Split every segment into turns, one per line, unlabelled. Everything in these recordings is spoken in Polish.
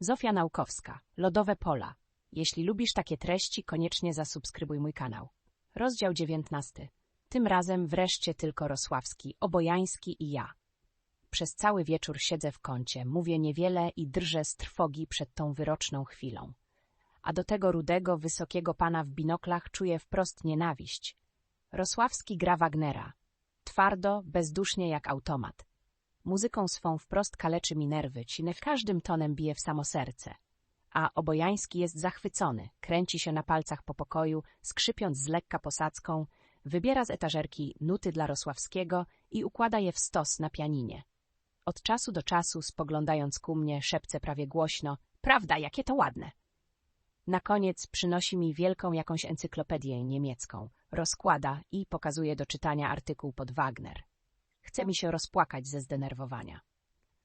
Zofia Naukowska, Lodowe Pola. Jeśli lubisz takie treści, koniecznie zasubskrybuj mój kanał. Rozdział 19. Tym razem wreszcie tylko Rosławski, Obojański i ja. Przez cały wieczór siedzę w kącie, mówię niewiele i drżę z trwogi przed tą wyroczną chwilą. A do tego rudego, wysokiego pana w binoklach czuję wprost nienawiść. Rosławski gra Wagnera. Twardo, bezdusznie jak automat. Muzyką swą wprost kaleczy mi nerwy, cinę każdym tonem bije w samo serce. A Obojański jest zachwycony, kręci się na palcach po pokoju, skrzypiąc z lekka posadzką, wybiera z etażerki nuty dla Rosławskiego i układa je w stos na pianinie. Od czasu do czasu, spoglądając ku mnie, szepce prawie głośno — prawda, jakie to ładne! Na koniec przynosi mi wielką jakąś encyklopedię niemiecką, rozkłada i pokazuje do czytania artykuł pod Wagner. Chce mi się rozpłakać ze zdenerwowania.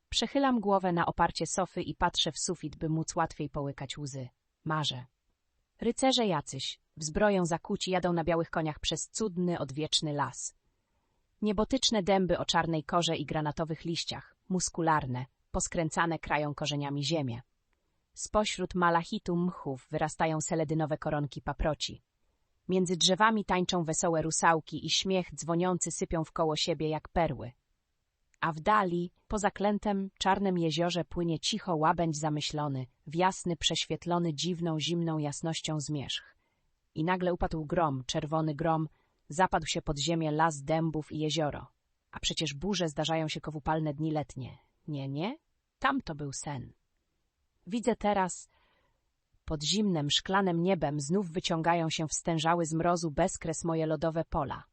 Przechylam głowę na oparcie sofy i patrzę w sufit, by móc łatwiej połykać łzy. Marzę. Rycerze jacyś, w zbroję zakuci, jadą na białych koniach przez cudny, odwieczny las. Niebotyczne dęby o czarnej korze i granatowych liściach, muskularne, poskręcane krają korzeniami ziemię. Spośród malachitu mchów wyrastają seledynowe koronki paproci. Między drzewami tańczą wesołe rusałki i śmiech dzwoniący sypią w koło siebie jak perły. A w dali, po zaklętym, czarnym jeziorze płynie cicho łabędź zamyślony, w jasny, prześwietlony dziwną, zimną jasnością zmierzch. I nagle upadł grom, czerwony grom, zapadł się pod ziemię las dębów i jezioro. A przecież burze zdarzają się kowupalne dni letnie. Nie, nie? Tam to był sen. Widzę teraz, pod zimnem, szklanym niebem znów wyciągają się wstężały z mrozu bezkres moje lodowe pola.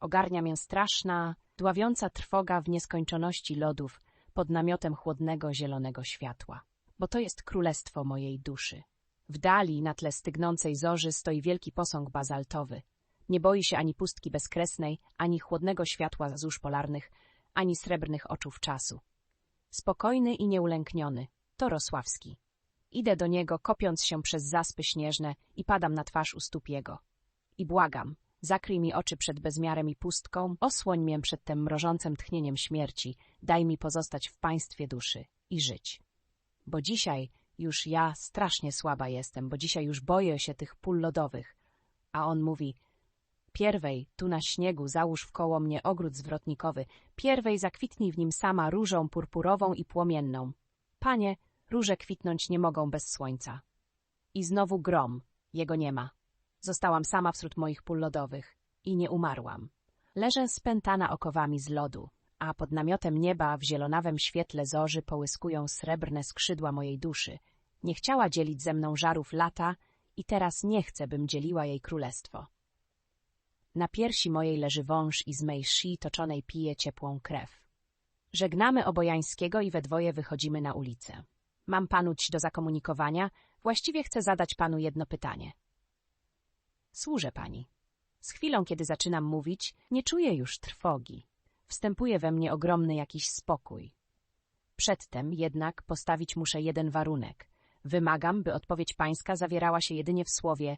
Ogarnia mię straszna, dławiąca trwoga w nieskończoności lodów pod namiotem chłodnego, zielonego światła. Bo to jest królestwo mojej duszy. W dali, na tle stygnącej zorzy, stoi wielki posąg bazaltowy. Nie boi się ani pustki bezkresnej, ani chłodnego światła zórz polarnych, ani srebrnych oczów czasu. Spokojny i nieulękniony, to Rosławski. Idę do niego, kopiąc się przez zaspy śnieżne i padam na twarz u stóp jego. I błagam, zakryj mi oczy przed bezmiarem i pustką, osłoń mię przed tym mrożącym tchnieniem śmierci, daj mi pozostać w państwie duszy i żyć. Bo dzisiaj już ja strasznie słaba jestem, bo dzisiaj już boję się tych pól lodowych. A on mówi, pierwej, tu na śniegu załóż wkoło mnie ogród zwrotnikowy, pierwej zakwitnij w nim sama różą purpurową i płomienną. Panie, Róże kwitnąć nie mogą bez słońca. I znowu grom, jego nie ma. Zostałam sama wśród moich pól lodowych i nie umarłam. Leżę spętana okowami z lodu, a pod namiotem nieba w zielonawym świetle zorzy połyskują srebrne skrzydła mojej duszy. Nie chciała dzielić ze mną żarów lata i teraz nie chce, bym dzieliła jej królestwo. Na piersi mojej leży wąż i z mej szyi toczonej pije ciepłą krew. Żegnamy Obojańskiego i we dwoje wychodzimy na ulicę. Mam panu ci do zakomunikowania. Właściwie chcę zadać panu jedno pytanie. Służę pani. Z chwilą, kiedy zaczynam mówić, nie czuję już trwogi. Wstępuje we mnie ogromny jakiś spokój. Przedtem jednak postawić muszę jeden warunek. Wymagam, by odpowiedź pańska zawierała się jedynie w słowie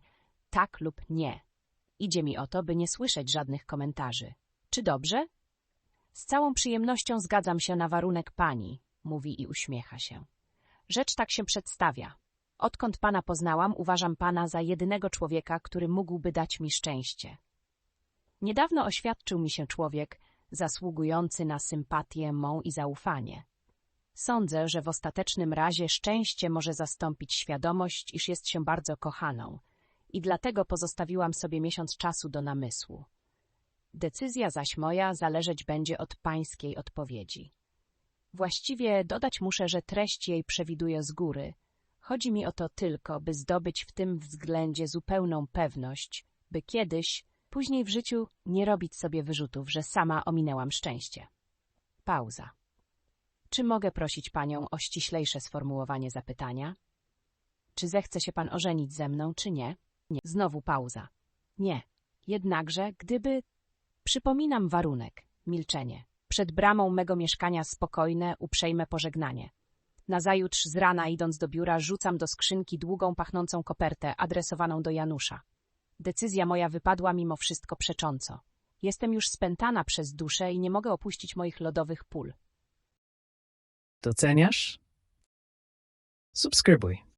tak lub nie. Idzie mi o to, by nie słyszeć żadnych komentarzy. Czy dobrze? Z całą przyjemnością zgadzam się na warunek pani, mówi i uśmiecha się. Rzecz tak się przedstawia. Odkąd pana poznałam, uważam pana za jedynego człowieka, który mógłby dać mi szczęście. Niedawno oświadczył mi się człowiek zasługujący na sympatię mą i zaufanie. Sądzę, że w ostatecznym razie szczęście może zastąpić świadomość, iż jest się bardzo kochaną i dlatego pozostawiłam sobie miesiąc czasu do namysłu. Decyzja zaś moja zależeć będzie od pańskiej odpowiedzi. Właściwie dodać muszę, że treść jej przewiduję z góry. Chodzi mi o to tylko, by zdobyć w tym względzie zupełną pewność, by kiedyś, później w życiu, nie robić sobie wyrzutów, że sama ominęłam szczęście. Pauza. Czy mogę prosić panią o ściślejsze sformułowanie zapytania? Czy zechce się pan ożenić ze mną, czy nie? Nie. Znowu pauza. Nie. Jednakże, gdyby... Przypominam warunek. Milczenie. Przed bramą mego mieszkania spokojne, uprzejme pożegnanie. Nazajutrz z rana idąc do biura rzucam do skrzynki długą, pachnącą kopertę adresowaną do Janusza. Decyzja moja wypadła mimo wszystko przecząco. Jestem już spętana przez duszę i nie mogę opuścić moich lodowych pól.
Doceniasz? Subskrybuj.